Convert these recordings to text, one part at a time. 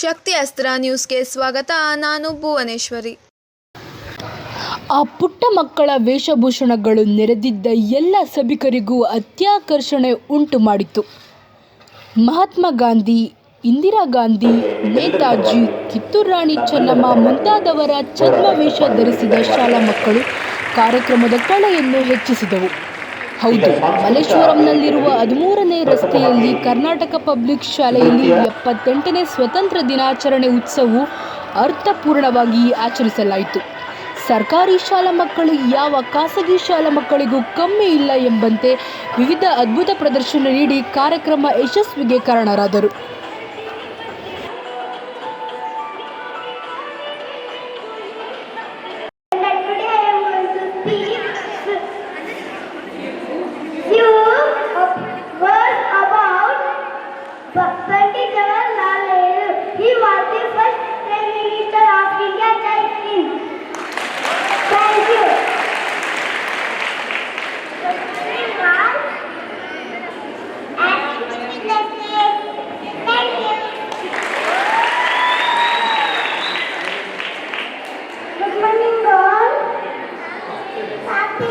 ಶಕ್ತಿ ಅಸ್ತ್ರ ನ್ಯೂಸ್ಗೆ ಸ್ವಾಗತ. ನಾನು ಭುವನೇಶ್ವರಿ. ಆ ಪುಟ್ಟ ಮಕ್ಕಳ ವೇಷಭೂಷಣಗಳು ನೆರೆದಿದ್ದ ಎಲ್ಲ ಸಭಿಕರಿಗೂ ಅತ್ಯಾಕರ್ಷಣೆ ಉಂಟು ಮಾಡಿತು ಮಹಾತ್ಮ ಗಾಂಧಿ, ಇಂದಿರಾ ಗಾಂಧಿ, ನೇತಾಜಿ, ಕಿತ್ತೂರು ರಾಣಿ ಚೆನ್ನಮ್ಮ ಮುಂತಾದವರ ಛದ್ಮವೇಷ ಧರಿಸಿದ ಶಾಲಾ ಮಕ್ಕಳು ಕಾರ್ಯಕ್ರಮದ ಕಳೆಯನ್ನು ಹೆಚ್ಚಿಸಿದವು. ಹೌದು. ಮಲ್ಲೇಶ್ವರಂನಲ್ಲಿರುವ ಹದಿಮೂರನೇ ರಸ್ತೆಯಲ್ಲಿ ಕರ್ನಾಟಕ ಪಬ್ಲಿಕ್ ಶಾಲೆಯಲ್ಲಿ ಎಪ್ಪತ್ತೆಂಟನೇ ಸ್ವತಂತ್ರ ದಿನಾಚರಣೆ ಉತ್ಸವವು ಅರ್ಥಪೂರ್ಣವಾಗಿ ಆಚರಿಸಲಾಯಿತು. ಸರ್ಕಾರಿ ಶಾಲಾ ಮಕ್ಕಳು ಯಾವ ಖಾಸಗಿ ಶಾಲಾ ಮಕ್ಕಳಿಗೂ ಕಮ್ಮಿ ಇಲ್ಲ ಎಂಬಂತೆ ವಿವಿಧ ಅದ್ಭುತ ಪ್ರದರ್ಶನ ನೀಡಿ ಕಾರ್ಯಕ್ರಮ ಯಶಸ್ವಿಗೆ ಕಾರಣರಾದರು.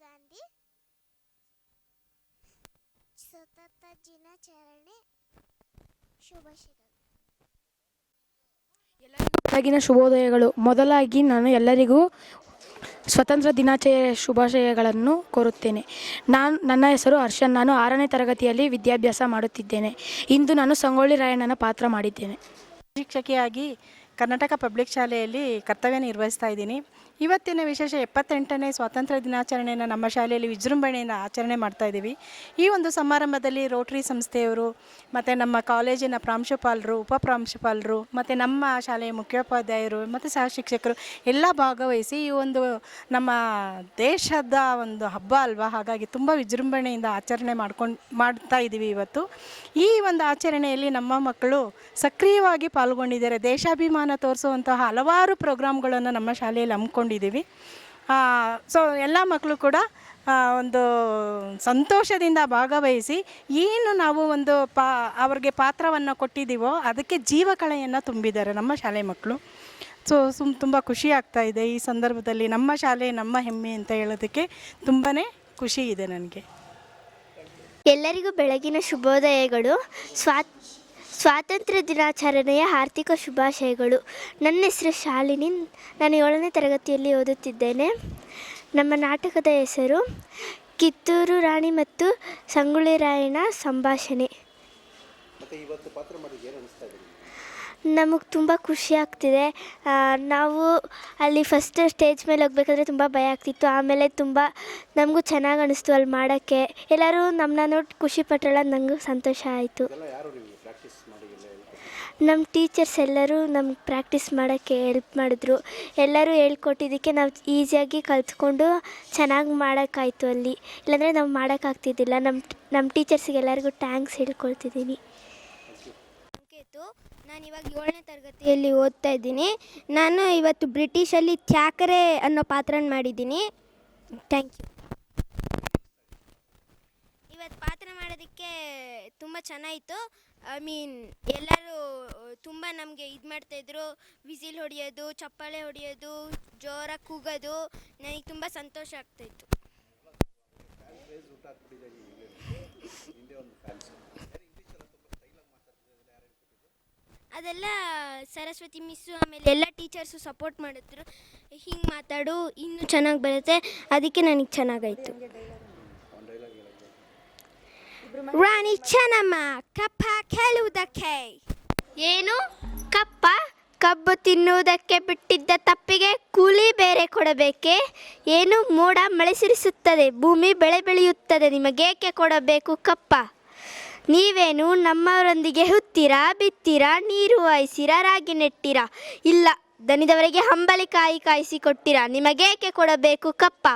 ಗಾಂಧಿ. ಸ್ವತಂತ್ರ ದಿನಾಚರಣೆ. ಶುಭಾಶಯಗಳು ಬೆಳಗಿನ ಶುಭೋದಯಗಳು. ಮೊದಲಾಗಿ ನಾನು ಎಲ್ಲರಿಗೂ ಸ್ವತಂತ್ರ ದಿನಾಚರಣೆಯ ಶುಭಾಶಯಗಳನ್ನು ಕೋರುತ್ತೇನೆ. ನಾನು, ನನ್ನ ಹೆಸರು ಹರ್ಷನ್. ನಾನು ಆರನೇ ತರಗತಿಯಲ್ಲಿ ವಿದ್ಯಾಭ್ಯಾಸ ಮಾಡುತ್ತಿದ್ದೇನೆ. ಇಂದು ನಾನು ಸಂಗೊಳ್ಳಿ ರಾಯಣ್ಣನ ಪಾತ್ರ ಮಾಡಿದ್ದೇನೆ. ಶಿಕ್ಷಕಿಯಾಗಿ ಕರ್ನಾಟಕ ಪಬ್ಲಿಕ್ ಶಾಲೆಯಲ್ಲಿ ಕರ್ತವ್ಯ ನಿರ್ವಹಿಸ್ತಾ ಇದ್ದೀನಿ. ಇವತ್ತಿನ ವಿಶೇಷ ಎಪ್ಪತ್ತೆಂಟನೇ ಸ್ವಾತಂತ್ರ್ಯ ದಿನಾಚರಣೆಯನ್ನು ನಮ್ಮ ಶಾಲೆಯಲ್ಲಿ ವಿಜೃಂಭಣೆಯಿಂದ ಆಚರಣೆ ಮಾಡ್ತಾ ಇದ್ದೀವಿ. ಈ ಒಂದು ಸಮಾರಂಭದಲ್ಲಿ ರೋಟರಿ ಸಂಸ್ಥೆಯವರು, ಮತ್ತು ನಮ್ಮ ಕಾಲೇಜಿನ ಪ್ರಾಂಶುಪಾಲರು, ಉಪ ಪ್ರಾಂಶುಪಾಲರು, ಮತ್ತು ನಮ್ಮ ಶಾಲೆಯ ಮುಖ್ಯೋಪಾಧ್ಯಾಯರು, ಮತ್ತು ಸಹ ಶಿಕ್ಷಕರು ಎಲ್ಲ ಭಾಗವಹಿಸಿ ಈ ಒಂದು ನಮ್ಮ ದೇಶದ ಒಂದು ಹಬ್ಬ ಅಲ್ವಾ? ಹಾಗಾಗಿ ತುಂಬ ವಿಜೃಂಭಣೆಯಿಂದ ಆಚರಣೆ ಮಾಡ್ಕೊಂಡು, ಮಾಡ್ತಾ ಇದ್ದೀವಿ ಇವತ್ತು. ಈ ಒಂದು ಆಚರಣೆಯಲ್ಲಿ ನಮ್ಮ ಮಕ್ಕಳು ಸಕ್ರಿಯವಾಗಿ ಪಾಲ್ಗೊಂಡಿದ್ದಾರೆ. ದೇಶಾಭಿಮಾನ ತೋರಿಸುವಂತಹ ಹಲವಾರು ಪ್ರೋಗ್ರಾಮ್ಗಳನ್ನು ನಮ್ಮ ಶಾಲೆಯಲ್ಲಿ ಹಮ್ಮಿಕೊಂಡಿದ್ದೀವಿ ಸೊ ಎಲ್ಲ ಮಕ್ಕಳು ಕೂಡ ಒಂದು ಸಂತೋಷದಿಂದ ಭಾಗವಹಿಸಿ ಏನು ನಾವು ಒಂದು ಪಾ, ಅವ್ರಿಗೆ ಪಾತ್ರವನ್ನು ಕೊಟ್ಟಿದ್ದೀವೋ ಅದಕ್ಕೆ ಜೀವಕಳೆಯನ್ನು ತುಂಬಿದ್ದಾರೆ ನಮ್ಮ ಶಾಲೆ ಮಕ್ಕಳು ಸೊ ಸುಮ್ ತುಂಬ ಖುಷಿ ಆಗ್ತಾ ಇದೆ ಈ ಸಂದರ್ಭದಲ್ಲಿ ನಮ್ಮ ಶಾಲೆ ನಮ್ಮ ಹೆಮ್ಮೆ ಅಂತ ಹೇಳೋದಕ್ಕೆ ತುಂಬಾ ಖುಷಿ ಇದೆ ನನಗೆ. ಎಲ್ಲರಿಗೂ ಬೆಳಗಿನ ಶುಭೋದಯಗಳು. ಸ್ವಾತ್ ಸ್ವಾತಂತ್ರ್ಯ ದಿನಾಚರಣೆಯ ಆರ್ಥಿಕ ಶುಭಾಶಯಗಳು. ನನ್ನ ಹೆಸರು ಶಾಲಿನಿ. ನಾನು ಏಳನೇ ತರಗತಿಯಲ್ಲಿ ಓದುತ್ತಿದ್ದೇನೆ. ನಮ್ಮ ನಾಟಕದ ಹೆಸರು ಕಿತ್ತೂರು ರಾಣಿ ಮತ್ತು ಸಂಗೊಳ್ಳಿ ರಾಯಣ್ಣ ಸಂಭಾಷಣೆ. ನಮಗೆ? ತುಂಬ ಖುಷಿ ಆಗ್ತಿದೆ. ನಾವು ಅಲ್ಲಿ ಫಸ್ಟ್ ಸ್ಟೇಜ್ ಮೇಲೆ ಹೋಗ್ಬೇಕಾದ್ರೆ ತುಂಬ ಭಯ ಆಗ್ತಿತ್ತು. ಆಮೇಲೆ ತುಂಬ ನಮಗೂ ಚೆನ್ನಾಗಿ ಅನಿಸ್ತು ಅಲ್ಲಿ ಮಾಡೋಕ್ಕೆ. ಎಲ್ಲರೂ ನಮ್ಮನ್ನ ನೋಡಿ ಖುಷಿ ಪಟ್ರಲ್ಲ ನನಗೂ ಸಂತೋಷ ಆಯಿತು. ನಮ್ಮ ಟೀಚರ್ಸ್ ಎಲ್ಲರೂ ನಮ್ಗೆ ಪ್ರಾಕ್ಟೀಸ್ ಮಾಡೋಕ್ಕೆ ಹೆಲ್ಪ್ ಮಾಡಿದ್ರು. ಎಲ್ಲರೂ ಹೇಳ್ಕೊಟ್ಟಿದ್ದಕ್ಕೆ ನಾವು ಈಸಿಯಾಗಿ ಕಲ್ತ್ಕೊಂಡು ಚೆನ್ನಾಗಿ ಮಾಡೋಕ್ಕಾಯ್ತು ಅಲ್ಲಿ. ಇಲ್ಲಾಂದರೆ ನಾವು ಮಾಡೋಕ್ಕಾಗ್ತಿದ್ದಿಲ್ಲ. ನಮ್ಮ ನಮ್ಮ ಟೀಚರ್ಸಿಗೆ ಎಲ್ಲರಿಗೂ ಟ್ಯಾಂಕ್ಸ್ ಹೇಳ್ಕೊಳ್ತಿದ್ದೀನಿ ನಾನು ಇವಾಗ ಏಳನೇ ತರಗತಿಯಲ್ಲಿ ಓದ್ತಾ ಇದ್ದೀನಿ. ನಾನು ಇವತ್ತು ಬ್ರಿಟಿಷಲ್ಲಿ ತ್ಯಾಕರೆ ಅನ್ನೋ ಪಾತ್ರನ ಮಾಡಿದ್ದೀನಿ. ಥ್ಯಾಂಕ್ ಯು ಇವತ್ತು ಪಾತ್ರ ಮಾಡೋದಕ್ಕೆ ತುಂಬ ಚೆನ್ನಾಯಿತು ಐ ಮೀನ್ ಎಲ್ಲರೂ ತುಂಬ ನಮಗೆ ಇದು ಮಾಡ್ತಾಯಿದ್ರು ವಿಸಿಲ್ ಹೊಡೆಯೋದು, ಚಪ್ಪಾಳೆ ಹೊಡೆಯೋದು, ಜೋರಾಗಿ ಕೂಗೋದು, ನನಗೆ ತುಂಬ ಸಂತೋಷ ಆಗ್ತಾಯಿತ್ತು ಅದೆಲ್ಲ ಸರಸ್ವತಿ ಮಿಸ್ಸು, ಆಮೇಲೆ ಎಲ್ಲ ಟೀಚರ್ಸು ಸಪೋರ್ಟ್ ಮಾಡಿದ್ರು. ಹಿಂಗೆ ಮಾತಾಡು, ಇನ್ನೂ ಚೆನ್ನಾಗಿ ಬರುತ್ತೆ. ಅದಕ್ಕೆ ನನಗೆ ಚೆನ್ನಾಗಾಯಿತು ರಾಣಿ ಚೆನ್ನಮ್ಮ, ಕಪ್ಪ ಕೇಳುವುದಕ್ಕೆ. ಏನು? ಕಪ್ಪ? ಕಬ್ಬು ತಿನ್ನುವುದಕ್ಕೆ ಬಿಟ್ಟಿದ್ದ ತಪ್ಪಿಗೆ ಕೂಲಿ ಬೇರೆ ಕೊಡಬೇಕೆ? ಏನು? ಮೋಡ ಮಳೆಸಿರಿಸುತ್ತದೆ, ಭೂಮಿ ಬೆಳೆ ಬೆಳೆಯುತ್ತದೆ, ನಿಮಗೇಕೆ ಕೊಡಬೇಕು ಕಪ್ಪ? ನೀವೇನು? ನಮ್ಮವರೊಂದಿಗೆ ಹುತ್ತೀರಾ, ಬಿತ್ತೀರಾ, ನೀರು ಹಾಯಿಸಿರಾ, ರಾಗಿ ನೆಟ್ಟಿರಾ? ಇಲ್ಲ, ದನಿದವರಿಗೆ ಹಂಬಲಿ ಕಾಯಿ ಕಾಯಿಸಿ ಕೊಟ್ಟಿರಾ ನಿಮಗೇಕೆ ಕೊಡಬೇಕು ಕಪ್ಪ?